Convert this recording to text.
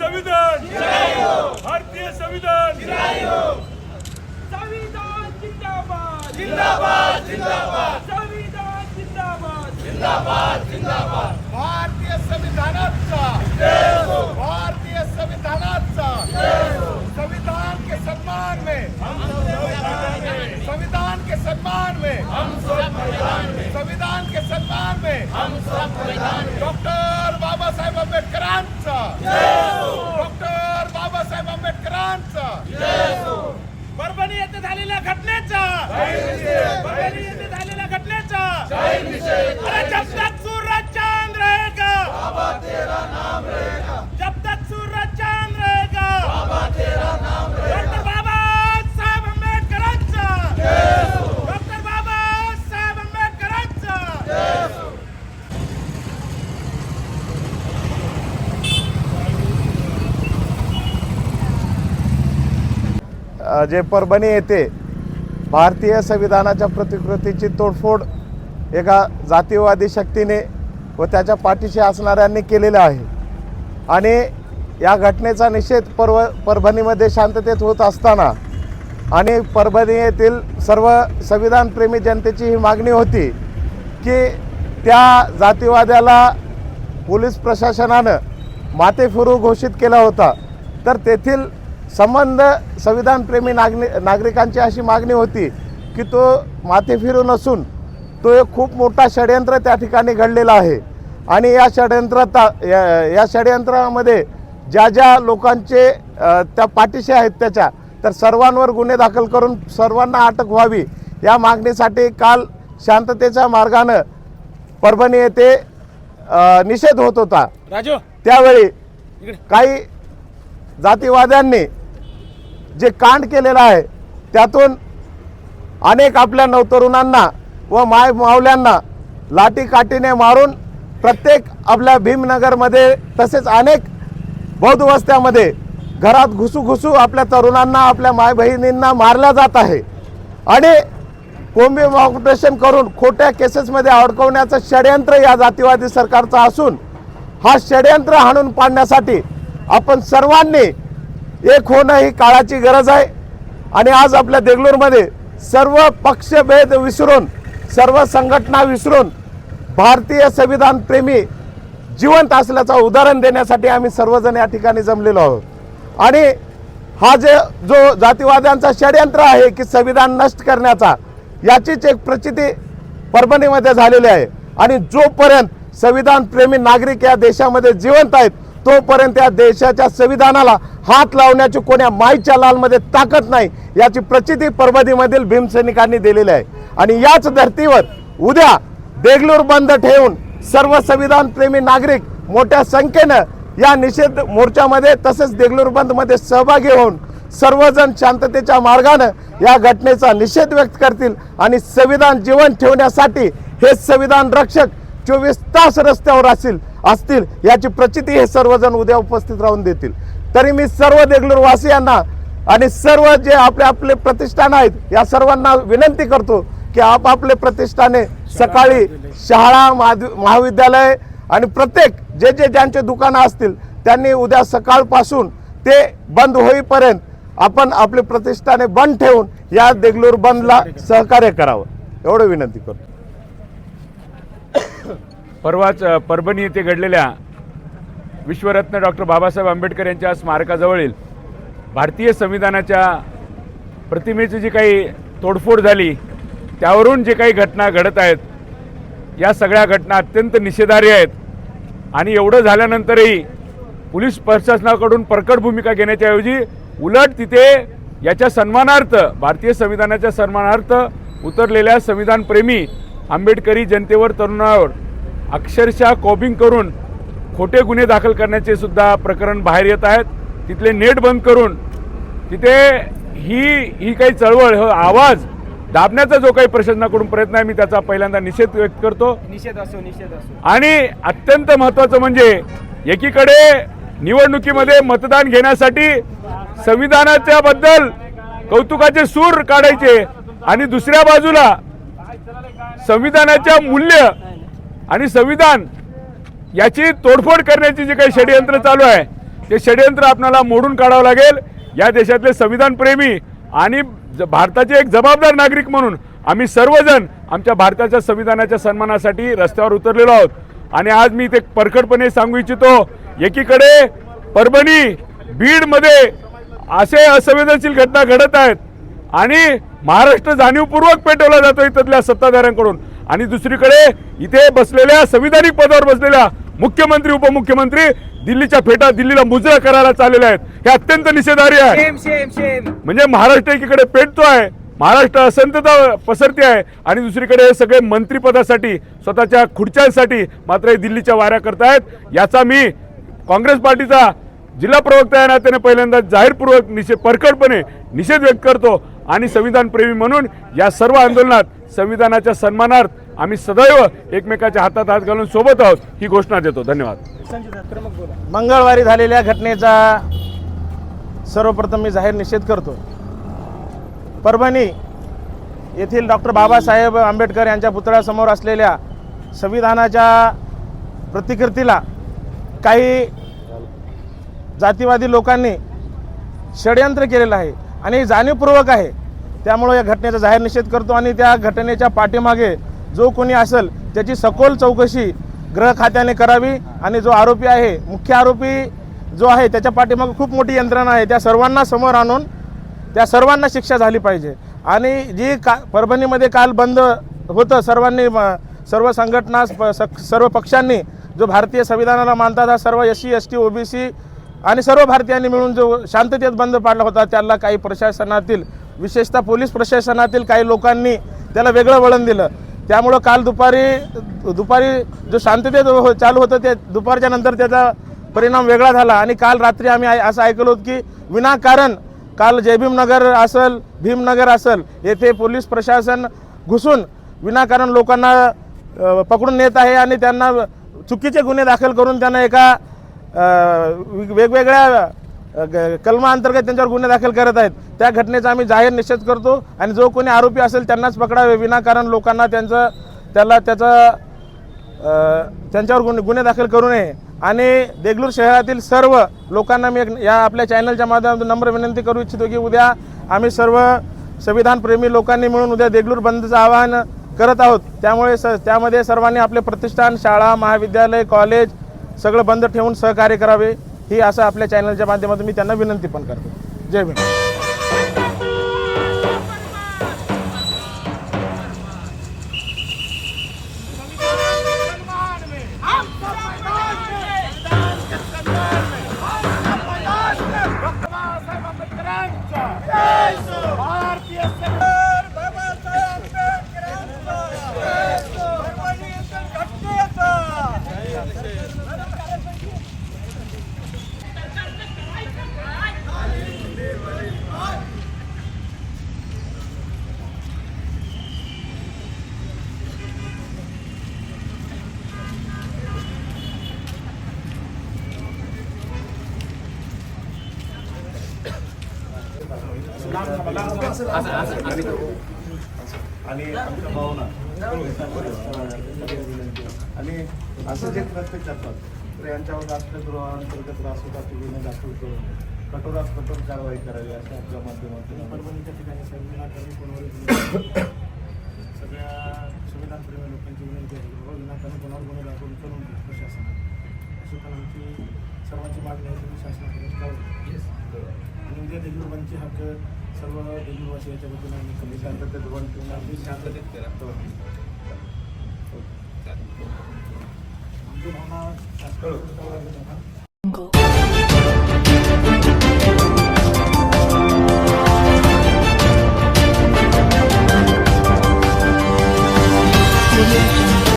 संविधान! भारतीय संविधान! संविधान जिंदाबाद! जिंदाबाद! जिंदाबाद! संविधान जिंदाबाद! जिंदाबाद! जिंदाबाद! भारतीय संविधानाचा! भारतीय संविधानाचा! संविधान के सम्मान में! संविधान के सम्मान में हम सब मैदान में। संविधान के सम्मान में। हम सब मैदान में। डॉक्टर बाबासाहेब आंबेडकरांचा डॉक्टर बाबासाहेब आंबेडकरांचा परभणी येथे झालेल्या घटनेचा परभणी येथे झालेल्या घटनेचा अरे जब तक सूरज चांद रहेगा जब तक सूरज चांद रहेगा डॉक्टर बाबासाहेब आंबेडकरांचा डॉक्टर बाबासाहेब आंबेडकरांचा अ, जे परभणी येथे भारतीय संविधानाच्या प्रतिकृतीची तोडफोड एका जातीयवादी शक्तीने व त्याच्या पाठीशी असणाऱ्यांनी केलेलं आहे. आणि या घटनेचा निषेध परव परभणीमध्ये शांततेत होत असताना आणि परभणी येथील सर्व संविधानप्रेमी जनतेची ही मागणी होती की त्या जातीवाद्याला पोलीस प्रशासनानं माथेफिरू घोषित केला होता. तर तेथील संबंध संविधानप्रेमी नागनि नागरिकांची अशी मागणी होती की तो माथेफिरू नसून तो एक खूप मोठा षडयंत्र त्या ठिकाणी घडलेला आहे. आणि या षडयंत्रता या या षडयंत्रामध्ये ज्या ज्या लोकांचे त्या पाठीशी आहेत त्याच्या तर सर्वांवर गुन्हे दाखल करून सर्वांना अटक व्हावी या मागणीसाठी काल शांततेच्या मार्गानं परभणी येथे निषेध होत होता. राजू! त्यावेळी काही जातीवाद्यांनी जे कांड केलेलं आहे त्यातून अनेक आपल्या नवतरुणांना व माय मावल्यांना लाठीकाठीने मारून प्रत्येक आपल्या भीमनगरमध्ये तसेच अनेक बौद्ध वस्त्यामध्ये घरात घुसू घुसू आपल्या तरुणांना आपल्या माय बहिणींना मारल्या जात आहे. आणि कोंबी ऑपरेशन करून खोट्या केसेसमध्ये अडकवण्याचं षडयंत्र या जातीवादी सरकारचं असून हा षडयंत्र हाणून पाडण्यासाठी आपण सर्वांनी एक होणं ही काळाची गरज आहे. आणि आज आपल्या देगलूरमध्ये सर्व पक्षभेद विसरून सर्व संघटना विसरून भारतीय संविधान प्रेमी जिवंत असल्याचं उदाहरण देण्यासाठी आम्ही सर्वजण या ठिकाणी जमलेलो आहोत. आणि हा जे जो जातीवाद्यांचा षडयंत्र आहे की संविधान नष्ट करण्याचा याचीच एक प्रचिती परभणीमध्ये झालेली आहे. आणि जोपर्यंत संविधान प्रेमी नागरिक या देशामध्ये जिवंत आहेत तोपर्यंत या देशाच्या संविधानाला हात लावण्याची कोण्या माईच्या लालमध्ये ताकद नाही याची प्रचिती परभणीमधील भीमसैनिकांनी दिलेली आहे. आणि याच धर्तीवर उद्या देगलूर बंद ठेवून सर्व संविधान प्रेमी नागरिक मोठ्या संख्येनं या निषेध मोर्चामध्ये तसेच देगलूर बंदमध्ये सहभागी होऊन सर्वजण शांततेच्या मार्गानं या घटनेचा निषेध व्यक्त करतील आणि संविधान जीवन ठेवण्यासाठी हे संविधान रक्षक चोवीस तास रस्त्यावर असतील. असतील याची प्रचिती हे सर्वजण उद्या उपस्थित राहून देतील. तरी मी सर्व देगलूर वासियांना आणि सर्व जे आपले आपले प्रतिष्ठान आहेत या सर्वांना विनंती करतो की आपापले प्रतिष्ठाने सकाळी शाळा महादि- महाविद्यालय आणि प्रत्येक जे जे ज्यांचे दुकानं असतील त्यांनी उद्या सकाळपासून ते बंद होईपर्यंत आपण आपले प्रतिष्ठाने बंद ठेवून या देगलूर बंदला सहकार्य करावं. एवढं विनंती करतो. परवाच परभणी येथे घडलेल्या विश्वरत्न डॉक्टर बाबासाहेब आंबेडकर यांच्या स्मारकाजवळील भारतीय संविधानाच्या प्रतिमेची जी काही तोडफोड झाली त्यावरून जे काही घटना घडत आहेत या सगळ्या घटना अत्यंत निषेधार्ह आहेत. आणि एवढं झाल्यानंतरही पोलीस प्रशासनाकडून प्रकट भूमिका घेण्याच्या ऐवजी उलट तिथे याच्या सन्मानार्थ भारतीय संविधानाच्या सन्मानार्थ उतरलेल्या संविधानप्रेमी आंबेडकरी जनतेवर तरुणावर अक्षरशः कॉबिंग करून खोटे गुन्हे दाखल करण्याचे सुद्धा प्रकरण बाहेर येत आहेत. तिथले नेट बंद करून तिथे ही ही काही चळवळ हा आवाज दाबण्याचा जो काही प्रशासनाकडून प्रयत्न आहे मी त्याचा पहिल्यांदा निषेध व्यक्त करतो. निषेध असो निषेध असो. आणि अत्यंत महत्त्वाचं म्हणजे एकीकडे निवडणुकीमध्ये मतदान घेण्यासाठी संविधानाच्या बद्दल कौतुकाचे सूर काढायचे आणि दुसऱ्या बाजूला संविधानाच्या मूल्य आणि संविधान याची तोडफोड करण्याची जी काही षडयंत्र चालू आहे ते षडयंत्र आपल्याला मोडून काढावं लागेल. या देशातले संविधान प्रेमी आणि ज- भारताचे एक जबाबदार नागरिक म्हणून आम्ही सर्वजण आमच्या भारताच्या संविधानाच्या सन्मानासाठी रस्त्यावर उतरलेलो आहोत. आणि आज मी ते परखडपणे सांगू इच्छितो एकीकडे परभणी बीडमध्ये असे असंवेदनशील घटना घडत आहेत आणि महाराष्ट्र जाणीवपूर्वक पेटवला जातो इथल्या सत्ताधाऱ्यांकडून. आणि दुसरीकडे इथे बसलेल्या संविधानिक पदावर बसलेल्या मुख्यमंत्री उपमुख्यमंत्री दिल्लीच्या फेटा दिल्लीला मुजरा करायला चाललेले आहेत. हे अत्यंत निषेधार्ह आहे. म्हणजे महाराष्ट्र एकीकडे पेटतो आहे महाराष्ट्र असंतता पसरते आहे आणि दुसरीकडे हे सगळे मंत्रिपदासाठी स्वतःच्या खुर्च्यांसाठी मात्र हे दिल्लीच्या वाऱ्या करतायत. याचा मी काँग्रेस पार्टीचा जिल्हा प्रवक्ता या नात्याने पहिल्यांदा जाहीरपूर्वक निषेध परखडपणे निषेध व्यक्त करतो. आणि संविधान प्रेमी म्हणून या सर्व आंदोलनात संविधानाच्या सन्मानार्थ आम्ही सदैव एकमेकाच्या हातात हात घालून सोबत आहोत. ही घोषणा देतो. धन्यवाद. मंगळवारी झालेल्या घटनेचा सर्वप्रथम मी जाहीर निषेध करतो. परभणी येथील डॉक्टर बाबासाहेब आंबेडकर यांच्या पुतळ्यासमोर असलेल्या संविधानाच्या प्रतिकृतीला काही जातीवादी लोकांनी षडयंत्र केलेलं आहे आणि हे जाणीवपूर्वक आहे त्यामुळं या घटनेचा जाहीर निषेध करतो आणि त्या घटनेच्या पाठीमागे जो कोणी असेल त्याची सखोल चौकशी गृह खात्याने करावी आणि जो आरोपी आहे मुख्य आरोपी जो आहे त्याच्या पाठीमागे खूप मोठी यंत्रणा आहे. त्या सर्वांना समोर आणून त्या सर्वांना शिक्षा झाली पाहिजे. आणि जी का परभणीमध्ये काल बंद होतं सर्वांनी म- सर्व संघटना प- स- सर्व पक्षांनी जो भारतीय संविधानाला मानतात हा सर्व S C S T OBC आणि सर्व भारतीयांनी मिळून जो शांततेत बंद पाडला होता त्याला काही प्रशासनातील विशेषतः पोलीस प्रशासनातील काही लोकांनी त्याला वेगळं वळण दिलं. त्यामुळं काल दुपारी दुपारी जो शांततेत हो- चालू होतं ते दुपारच्या नंतर त्याचा परिणाम वेगळा झाला. आणि काल रात्री आम्ही असं ऐकलो होतं की विनाकारण काल जयभीमनगर असेल भीमनगर असेल येथे पोलीस प्रशासन घुसून विनाकारण लोकांना पकडून नेत आहे आणि त्यांना चुकीचे गुन्हे दाखल करून त्यांना एका वेगवेगळ्या कलमाअंतर्गत त्यांच्यावर गुन्हे दाखल करत आहेत. त्या घटनेचा आम्ही जाहीर निषेध करतो आणि जो कोणी आरोपी असेल त्यांनाच पकडावे विनाकारण लोकांना त्यांचं त्याला त्याचं त्यांच्यावर गुन्हे गुन्हे दाखल करू नये. आणि देगलूर शहरातील सर्व लोकांना मी एक या आपल्या चॅनलच्या माध्यमातून नम्र विनंती करू इच्छितो की उद्या आम्ही सर्व संविधानप्रेमी लोकांनी मिळून उद्या देगलूर बंदचं आवाहन करत आहोत. त्यामुळे स त्यामध्ये सर्वांनी आपले प्रतिष्ठान शाळा महाविद्यालय कॉलेज सगळं बंद ठेवून सहकार्य करावे. ही असं आपल्या चॅनलच्या माध्यमातून मी त्यांना विनंती पण करतो. जय भीम. आणि आमच्या भावना आणि असं जे कृत्य करतात तर यांच्यावर राष्ट्रद्रोहांतर्गत राष्ट्रघाती गुन्हे दाखल करून कठोरात कठोर कारवाई करावी अशा आपल्या माध्यमातून परभणीच्या ठिकाणी विनाकारण कोणावर सगळ्या संविधानप्रेमी लोकांची विनंती आहे की बाबा विनाकारण कोणावर गुन्हे दाखल करून नये प्रशासनाने अशी पण आमची सर्वांची मागणी आहे तुम्ही शासनाकडे आणि उद्या देगलूर बंदचे हक्क सर्व देगलूरवासी याच्या वतीने आम्ही कमी शांततेत वन ठेवून आम्ही शांततेत करा. शासनाकडे कळवा.